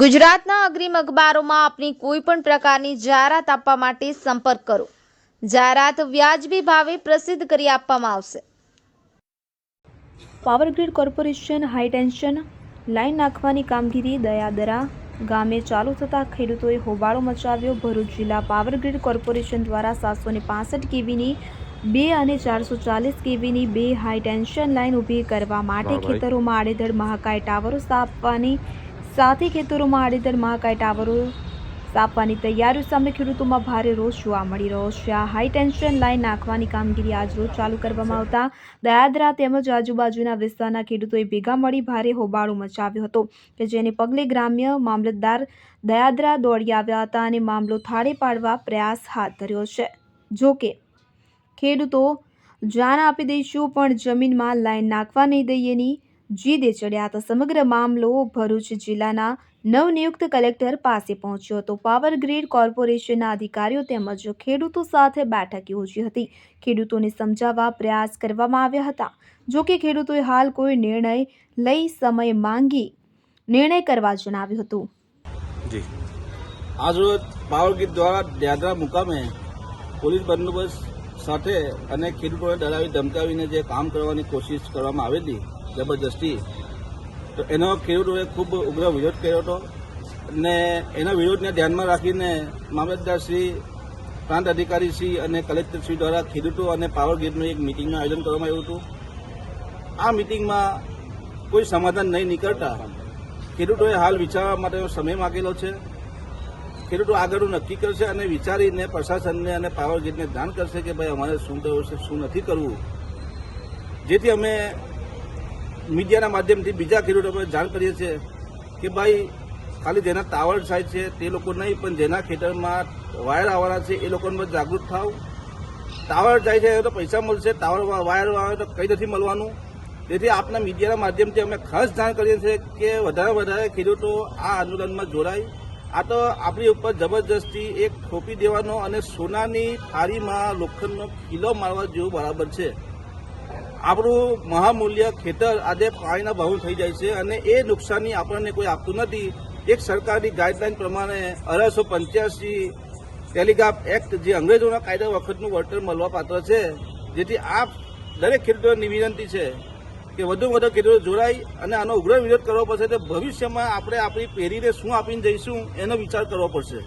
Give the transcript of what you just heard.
ગુજરાતના અગ્રીમ અખબારોમાં આપની કોઈ પણ પ્રકારની જાહેરાત આપવા માટે સંપર્ક કરો. જાહેરાત વ્યાજબી ભાવે પ્રસિદ્ધ કરી આપવામાં આવશે. Power grid corporation high tension line નાખવાની કામગીરી દયાદરા ગામે ચાલુ થતાં ખેડૂતોએ હોબાળો મચાવ્યો. ભરૂચ જિલ્લા પાવર ગ્રીડ કોર્પોરેશન દ્વારા સાતસો ને પાસઠ કેવીની બે અને ચારસો ચાલીસ કેવીની બે હાઈ ટેન્શન લાઇન ઊભી કરવા માટે ખેતરોમાં આડેધડ મહાકાય ટાવરો સ્થાપવાની સાથે ખેતરોમાં આડેધડ મહાકાય ટાવરો સ્થાપવાની તૈયારીઓ સામે ખેડૂતોમાં ભારે રોષ જોવા મળી રહ્યો છે આ હાઈ ટેન્શન લાઇન નાખવાની કામગીરી આજરોજ ચાલુ કરવામાં આવતા દયાદરા તેમજ આજુબાજુના વિસ્તારના ખેડૂતોએ ભેગા મળી ભારે હોબાળો મચાવ્યો હતો કે જેને પગલે ગ્રામ્ય મામલતદાર દયાદરા દોડી આવ્યા હતા અને મામલો થાળે પાડવા પ્રયાસ હાથ ધર્યો છે જો કે ખેડૂતો જાણ આપી દઈશું પણ જમીનમાં લાઈન નાખવા નહીં દઈએની જીદે ચડ્યા હતા સમગ્ર મામલો ભરૂચ જિલ્લાના નવનિયુક્ત કલેક્ટર પાસે પહોંચ્યો હતો. પાવર ગ્રીડ કોર્પોરેશનના અધિકારીઓ તેમજ ખેડૂતો સાથે બેઠક યોજી હતી. ખેડૂતોને સમજાવવા પ્રયાસ કરવામાં આવ્યા હતા. જો કે ખેડૂતોએ હાલ કોઈ નિર્ણય લઈ સમય માંગી નિર્ણય કરવા જણાવ્યું હતું. જી. પાવર ગ્રીડ દ્વારા દાદરા મુકામે પોલીસ બંદોબસ્ત સાથે અને ખેડૂતોને ડરાવી ધમકાવીને જે કામ કરવાની કોશિશ કરવામાં આવેલી જબરદસ્તી તો એનો ખેડૂતોએ ખૂબ ઉગ્ર વિરોધ કર્યો હતો અને એના વિરોધને ધ્યાનમાં રાખીને મામલતદારશ્રી પ્રાંત અધિકારીશ્રી અને કલેક્ટરશ્રી દ્વારા ખેડૂતો અને પાવર ગ્રીડનું એક મિટિંગનું આયોજન કરવામાં આવ્યું હતું. આ મિટિંગમાં કોઈ સમાધાન નહીં નીકળતા ખેડૂતોએ હાલ વિચારવા માટેનો સમય માગેલો છે. ખેડૂતો આગળનું નક્કી કરશે અને વિચારીને પ્રશાસનને અને પાવર ગ્રીડને જાણ કરશે કે ભાઈ અમારે શું કરવું છે, શું નથી કરવું. જેથી અમે મીડિયાના માધ્યમથી બીજા ખેડૂતોને જાણ કરીએ છીએ કે ભાઈ, ખાલી જેના ટાવર સાઈડ છે તે લોકો નહીં, પણ જેના ખેતરમાં વાયર આવવાના છે એ લોકોને જાગૃત થાવ. ટાવર જાય છે તો પૈસા મળશે ટાવર વાયર આવે તો કંઈ નથી મળવાનું. તેથી આપના મીડિયાના માધ્યમથી અમે ખાસ જાણ કરીએ છીએ કે વધારે વધારે ખેડૂતો આ આંદોલનમાં જોડાય. આ તો આપણી ઉપર જબરજસ્તી એક થોપી દેવાનો અને સોનાની થાળીમાં લોખંડનો કિલો મારવા જેવું બરાબર છે. આપણું મહામૂલ્ય ખેતર આજે પાણીના ભાવ થઈ જાય છે અને એ નુકસાની આપણને કોઈ આપતું નથી. એક સરકારની ગાઈડલાઈન પ્રમાણે અઢારસો પંચ્યાસી ટેલિગ્રાફ એક્ટ જે અંગ્રેજોના કાયદા વખતનું વળતર મળવા પાત્ર છે, જેથી આ દરેક ખેડૂતોને વિનંતી છે કે વધુ વધુ ખેડૂતો જોડાય અને આનો ઉગ્ર વિરોધ કરવો પડશે તો ભવિષ્યમાં આપણે આપણી પેઢીને શું આપીને જઈશું એનો વિચાર કરવો પડશે.